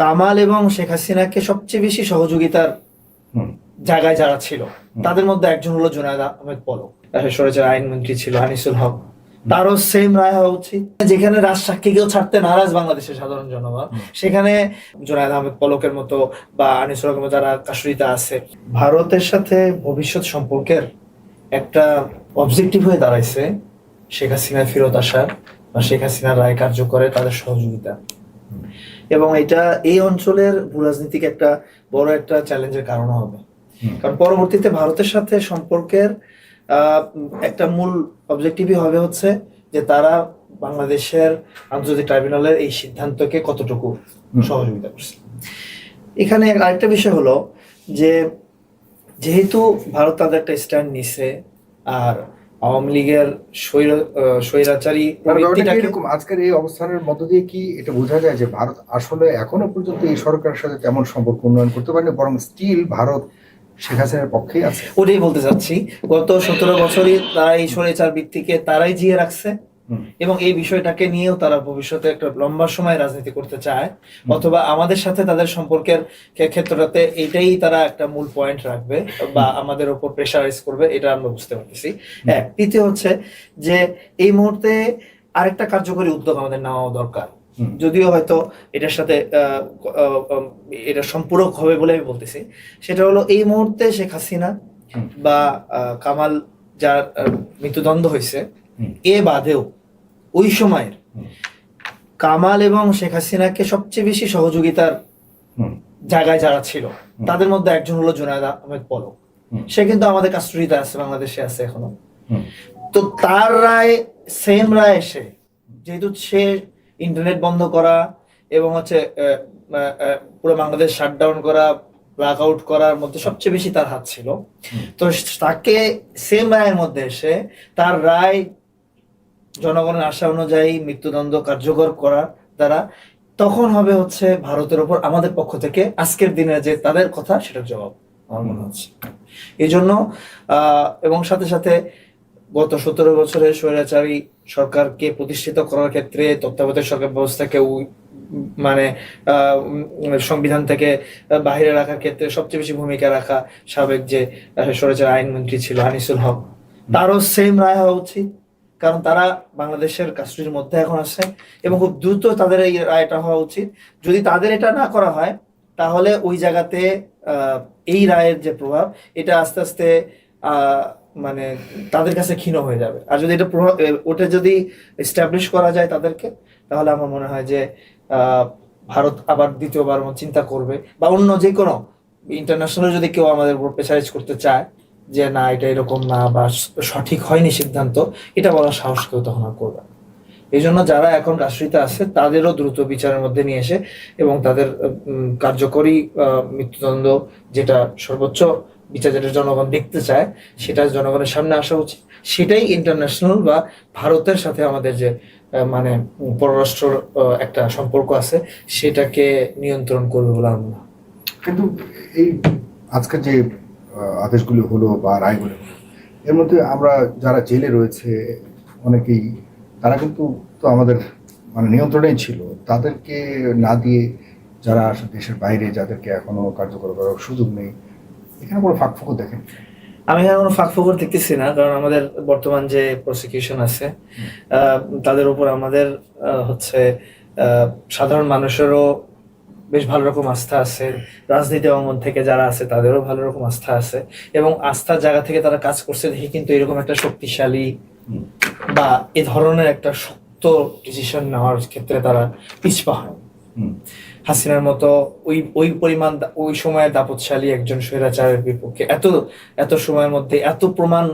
কামাল এবং শেখ হাসিনাকে সবচেয়ে বেশি সহযোগিতার জায়গায় যারা ছিল তাদের মধ্যে একজন হলো জুনায়দ আহমেদ পলক। সরেছেন আইনমন্ত্রী ছিল আনিসুল হক। তারও সেম রায় হওয়া উচিত। যেখানে রাজ সাক্ষীকেও ছাড়তে নারাজ বাংলাদেশের সাধারণ জনগণ সেখানে জুনায়দ আহমেদ পলকের মতো বা আনিসুল হকের মতো যারা কাশুরিতে আছে ভারতের সাথে ভবিষ্যৎ সম্পর্কের একটা অবজেক্টিভ হয়ে দাঁড়াইছে শেখ হাসিনা ফেরত আসার বা শেখ হাসিনার রায় কার্যকরে তাদের সহযোগিতা। এবং এটা এই অঞ্চলের ভূরাজনীতিক একটা বড় একটা চ্যালেঞ্জের কারণ হবে। কারণ পরবর্তীতে ভারতের সাথে সম্পর্কের একটা মূল অবজেক্টিভই হবে হচ্ছে যে তারা বাংলাদেশের আন্তর্জাতিক ট্রাইব্যুনালের এই সিদ্ধান্তকে কতটুকু সহযোগিতা করছে। এখানে আরেকটা বিষয় হলো যে যেহেতু ভারত তাদের একটা স্ট্যান্ড নিছে আর আওয়ামী লীগের স্বৈরাচারী আজকের এই অবস্থানের মধ্য দিয়ে কি এটা বোঝা যায় যে ভারত আসলে এখনও পর্যন্ত এই সরকারের সাথে তেমন সম্পর্ক উন্নয়ন করতে পারেনি বরং স্টিল ভারত শেখ হাসিনার পক্ষেই আছে? ওটাই বলতে চাচ্ছি। গত সতেরো বছরই তারা এই স্বৈরাচার ভিত্তিকে তারাই জিয়ে রাখছে। এবং এই বিষয়টাকে নিয়েও তারা ভবিষ্যতে একটা লম্বা সময় রাজনীতি করতে চায় অথবা আমাদের সাথে তাদের সম্পর্কের ক্ষেত্রটাতে এটাই তারা একটা মূল পয়েন্ট রাখবে বা আমাদের উপর প্রেশারাইজ করবে এটা আমরা বুঝতে পারতেছি। এক তৃতীয় হচ্ছে যে এই মুহূর্তে আরেকটা কার্যকরী উদ্যোগ আমাদের নেওয়া দরকার। যদিও হয়তো এটার সাথে এটা সম্পূরক হবে বলে আমি বলতেছি। সেটা হলো এই মুহূর্তে শেখ হাসিনা বা কামাল যার মৃত্যুদণ্ড হয়েছে এ বাদেও ওই সময়ের কামাল এবং শেখ হাসিনাকে সবচেয়ে বেশি সহযোগিতার জায়গায় যারা ছিল তাদের মধ্যে একজন হলো জুনায়দ আহমেদ পলক। সে কিন্তু আমাদের কাস্টডিতে আছে বাংলাদেশে আছে এখনও। তো তার রায় সেম রায় এসে যেহেতু সে ইন্টারনেট বন্ধ করা এবং হচ্ছে পুরো বাংলাদেশ শাটডাউন করা ব্ল্যাক আউট করার মধ্যে সবচেয়ে বেশি তার হাত ছিল। তো তাকে সেম রায়ের মধ্যে এসে তার রায় জনগণের আশা অনুযায়ী মৃত্যুদণ্ড কার্যকর করা দ্বারা তখন হবে হচ্ছে ভারতের উপর আমাদের পক্ষ থেকে আজকের দিনে যে তাদের কথা সেটার জবাব, আমার মনে হচ্ছে। এই জন্য এবং সাথে সাথে গত সতেরো বছরের স্বৈরাচারী সরকারকে প্রতিষ্ঠিত করার ক্ষেত্রে তত্ত্বাবধায়ক সরকার ব্যবস্থাকে মানে সংবিধান থেকে বাইরে রাখার ক্ষেত্রে সবচেয়ে বেশি ভূমিকা রাখা সাবেক যে স্বৈরাচার আইনমন্ত্রী ছিল আনিসুল হক, তারও সেম রায় হওয়া উচিত। কারণ তারা বাংলাদেশের কাস্টডির মধ্যে এখন আছে এবং খুব দ্রুত তাদের এই রায়টা হওয়া উচিত। যদি তাদের এটা না করা হয়, তাহলে ওই জায়গাতে এই রায়ের যে প্রভাব, এটা আস্তে আস্তে মানে তাদের কাছে ক্ষীণ হয়ে যাবে। আর যদি এটা প্রভাব ওটা যদি এস্টাবলিশ করা যায় তাদেরকে, তাহলে আমার মনে হয় যে ভারত আবার দ্বিতীয়বার চিন্তা করবে। বা অন্য যে কোনো ইন্টারন্যাশনাল যদি কেউ আমাদের উপর প্রেসারাইজ করতে চায় যে, না, এটা এরকম না বা সঠিক হয়নি সিদ্ধান্ত, এটা বলার সাহস কেউ তখন আর করবে। এই জন্য যারা এখন রাষ্ট্রীতে আছে, তাদেরও দ্রুত বিচারের মধ্যে নিয়ে এসে এবং তাদের কার্যকরী মৃত্যুদণ্ড যেটা সর্বোচ্চ বিচার যেটা জনগণ দেখতে চায়, সেটা জনগণের সামনে আসা উচিত সেটাই ইন্টারন্যাশনাল বা ভারতের সাথে আমাদের যে মানে পররাষ্ট্র একটা সম্পর্ক আছে, সেটাকে নিয়ন্ত্রণ করবে বলে আমরা কিন্তু এই আজকের যে আদেশগুলো হলো বা রায়গুলো হলো। এর মধ্যে আমরা যারা জেলে রয়েছে অনেকেই তারা কিন্তু তো আমাদের মানে নিয়ন্ত্রণেই ছিল। তাদেরকে না দিয়ে যারা দেশের বাইরে যাদেরকে এখনও কার্যকর করার সুযোগ নেই এখানে কোনো ফাঁক ফুকো দেখেন। আমি এখানে কোনো ফাঁক ফোকর দেখতেছি না কারণ আমাদের বর্তমান যে প্রসিকিউশন আছে তাদের উপর আমাদের হচ্ছে সাধারণ মানুষেরও বেশ ভালো রকম আস্থা আছে রাজনীতি অঙ্গন থেকে যারা আছে তাদেরও ভালো রকম আস্থা আছে এবং আস্থার জায়গা থেকে তারা কাজ করছে দেখে কিন্তু এরকম একটা শক্তিশালী বা এ ধরনের একটা শক্ত ডিসিশন নেওয়ার ক্ষেত্রে তারা পিছপা হয়। হাসিনার মতো ওই ওই পরিমাণ ওই সময়ের দাপতশালী একজন স্বৈরাচারের বিপক্ষে এত এত সময়ের মধ্যে এত প্রমাণ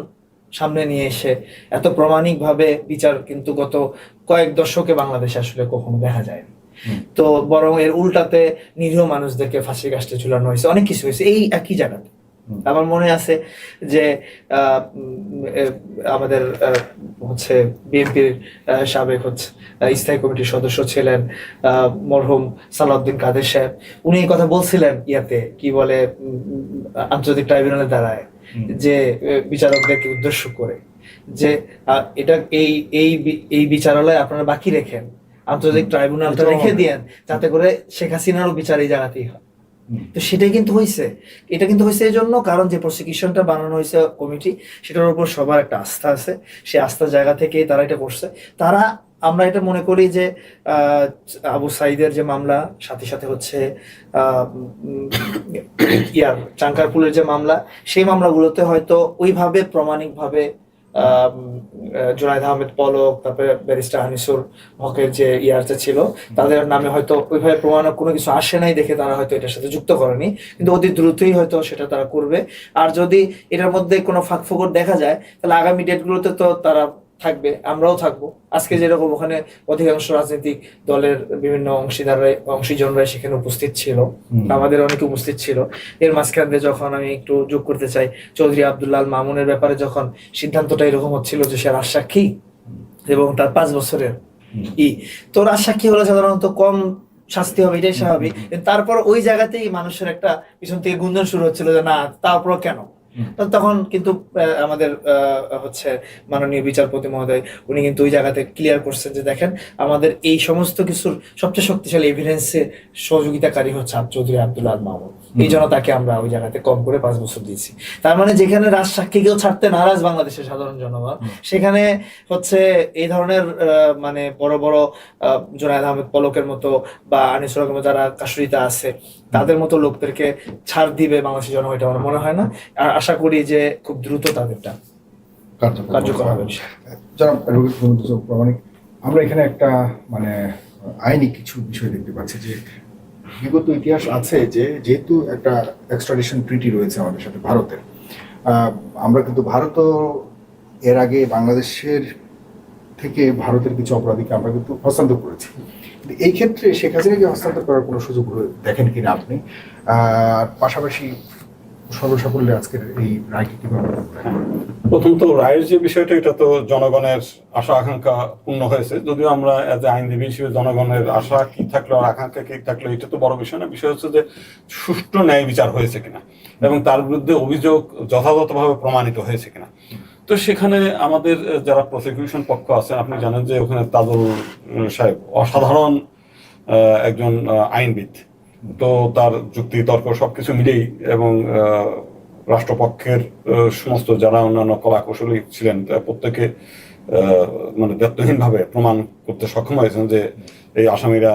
সামনে নিয়ে এসে এত প্রমাণিকভাবে বিচার কিন্তু গত কয়েক দশকে বাংলাদেশে আসলে কখনো দেখা যায়। তো বরং এর উল্টাতে নিরীহ মানুষদেরকে ফাঁসি কাস্টে ঝুলানো হয়েছে। অনেক কিছু হয়েছে এই একই জায়গাতে। আমার মনে আছে যে আমাদের হচ্ছে বিএনপির সাবেক হচ্ছে স্থায়ী কমিটির সদস্য ছিলেন মরহুম সালাউদ্দিন কাদের সাহেব। উনি এই কথা বলছিলেন ইয়াতে কি বলে আন্তর্জাতিক ট্রাইব্যুনালে দাঁড়ায় যে বিচারকদেরকে উদ্দেশ্য করে যে এটা এই এই এই বিচারালয় আপনারা বাকি রেখেন। আন্তর্জাতিক ট্রাইব্যুনালটা রেখে। দিয়েন যাতে করে শেখ হাসিনারও বিচার এই জায়গাতেই হয়। তো সেটাই কিন্তু হয়েছে এটা কিন্তু হয়েছে এই জন্য কারণ যে প্রসিকিউশনটা বানানো হয়েছে কমিটি সেটার উপর সবার একটা আস্থা আছে। সেই আস্থার জায়গা থেকেই তারা এটা করছে। তারা আমরা এটা মনে করি যে আহ, আবু সাইদের যে মামলা সাথে সাথে হচ্ছে ইয়ার চাঙ্কারপুলের যে মামলা সেই মামলাগুলোতে হয়তো ওইভাবে প্রমাণিকভাবে উম, আহমেদ পলক তারপরে ব্যারিস্টার আনিসুর হকের যে ইয়ারটা ছিল তাদের নামে হয়তো ওইভাবে প্রমাণ কোনো কিছু আসে নাই দেখে তারা হয়তো এটার সাথে যুক্ত করেনি। কিন্তু অতি দ্রুতই হয়তো সেটা তারা করবে। আর যদি এটার মধ্যে কোনো ফাঁক ফোকর দেখা যায় তাহলে আগামী ডেটগুলোতে তো তারা থাকবে আমরাও থাকব। আজকে যেরকম ওখানে অধিকাংশ রাজনৈতিক দলের বিভিন্ন অংশীদাররা অংশীজনরা সেখানে উপস্থিত ছিল আমাদের অনেকে উপস্থিত ছিল। এর মাঝখান দিয়ে যখন আমি একটু যোগ করতে চাই চৌধুরী আব্দুল্লাহ আল মামুনের ব্যাপারে যখন সিদ্ধান্তটা এরকম হচ্ছিল যে সে রাজসাক্ষী এবং তার পাঁচ বছরের ই তো রাজসাক্ষী হলে সাধারণত কম শাস্তি হবে এটাই স্বাভাবিক। তারপর ওই জায়গাতেই মানুষের একটা পিছন থেকে গুঞ্জন শুরু হচ্ছিল যে না তারপর কেন? তখন কিন্তু আমাদের আহ, হচ্ছে মাননীয় বিচারপতি মহোদয় উনি কিন্তু ওই জায়গাতে ক্লিয়ার করছেন যে দেখেন আমাদের এই সমস্ত কিছুর সবচেয়ে শক্তিশালী এভিডেন্সে সহযোগিতাকারী হচ্ছে চৌধুরী আব্দুল আল মামুন। এই জন্য তাকে আমরা ওই জায়গাতে কম করে পাঁচ বছর দিয়েছি। তার মানে যেখানে রাজ সাক্ষীকেও ছাড়তে নারাজ বাংলাদেশের সাধারণ জনগণ সেখানে হচ্ছে এই ধরনের আহ, মানে বড় বড় আহ, জুনায়দ আহমেদ পলকের মতো বা আনিসুর রহমান যারা কাশুরিতা আছে তাদের মতো লোকদেরকে ছাড় দিবে বাংলাদেশের জনগণ এটা আমার মনে হয় না। আর আশা করি যে খুব দ্রুত তাদেরটা কার্যকর হবে। ইসলাম প্রামাণিক। আমরা এখানে একটা মানে আইনি কিছু বিষয় দেখতে পাচ্ছি যে বিগত ইতিহাস আছে যে যেহেতু একটা এক্সট্রাডিশন ট্রিটি রয়েছে আমাদের সাথে ভারতের আমরা কিন্তু ভারতও এর আগে বাংলাদেশের থেকে ভারতের কিছু অপরাধীকে আমরা কিন্তু হস্তান্তর করেছি। কিন্তু এই ক্ষেত্রে শেখ হাসিনাকে হস্তান্তর করার কোনো সুযোগ দেখেন কিনা আপনি? পাশাপাশি সর্বসাফল্যে আজকের এই কীভাবে প্রথমত রায়ের যে বিষয়টা, এটা তো জনগণের আশা, আকাঙ্ক্ষা পূর্ণ হয়েছে। যদিও আমরা এ আইনজীবী হিসেবে জনগণের আশা, কি থাকল আর আকাঙ্ক্ষা, কি থাকল, এটা তো বড় বিষয় না। বিষয় হচ্ছে যে সুষ্ঠু ন্যায় বিচার হয়েছে কিনা এবং তার বিরুদ্ধে অভিযোগ যথাযথভাবে প্রমাণিত হয়েছে কিনা। তো সেখানে আমাদের যারা প্রসিকিউশন পক্ষ আছেন, আপনি জানেন যে ওখানে তাজুল সাহেব অসাধারণ একজন আইনবিদ। তো তার যুক্তি, তর্ক সবকিছু মিলেই এবং রাষ্ট্রপক্ষের সমস্ত যারা অন্যান্য কলা কৌশলী ছিলেন প্রত্যেকে মানে ব্যর্থহীনভাবে প্রমাণ করতে সক্ষম হয়েছেন যে এই আসামিরা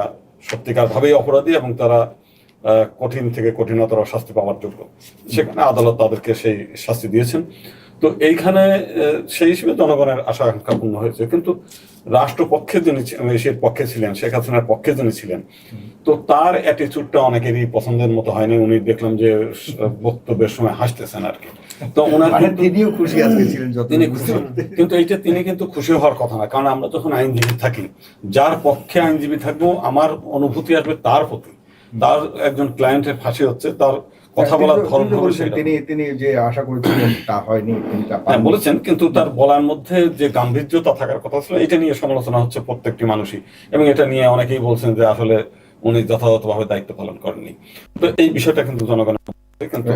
সত্যিকার ভাবেই অপরাধী এবং তারা কঠিন থেকে কঠিনতর শাস্তি পাওয়ার যোগ্য। সেখানে আদালত তাদেরকে সেই শাস্তি দিয়েছেন। তো এইখানে সেই হিসেবে জনগণের আশা আকাঙ্ক্ষা পূর্ণ হয়েছে। কিন্তু রাষ্ট্রপক্ষে যিনি দেশের পক্ষে ছিলেন শেখ হাসিনার পক্ষে যিনি ছিলেন তো তার অ্যাটিচিউডটা অনেকেরই পছন্দের মতো হয়নি। উনি দেখলাম যে বক্তব্যের সময় হাসতেছেন আর কি। তো ওনার মানে তিনিও খুশি আজকে ছিলেন তিনি খুশি। কিন্তু এইটা তিনি কিন্তু খুশি হওয়ার কথা না কারণ আমরা যখন আইনজীবী থাকি যার পক্ষে আইনজীবী থাকব আমার অনুভূতি আসবে তার প্রতি। তার একজন ক্লায়েন্টের ফাঁসি হচ্ছে তার কথা বলার তো- তিনি সেটা। তিনি তিনি যে আশা করেছিলেন তা হয়নি তিনি তা হ্যাঁ বলেছেন কিন্তু তার বলার মধ্যে যে গাম্ভীর্যতা থাকার কথা ছিল এটা নিয়ে সমালোচনা হচ্ছে প্রত্যেকটি মানুষই। এবং এটা নিয়ে অনেকেই বলছেন যে আসলে উনি যথাযথভাবে দায়িত্ব পালন করেননি। তো এই বিষয়টা কিন্তু জনগণের কিন্তু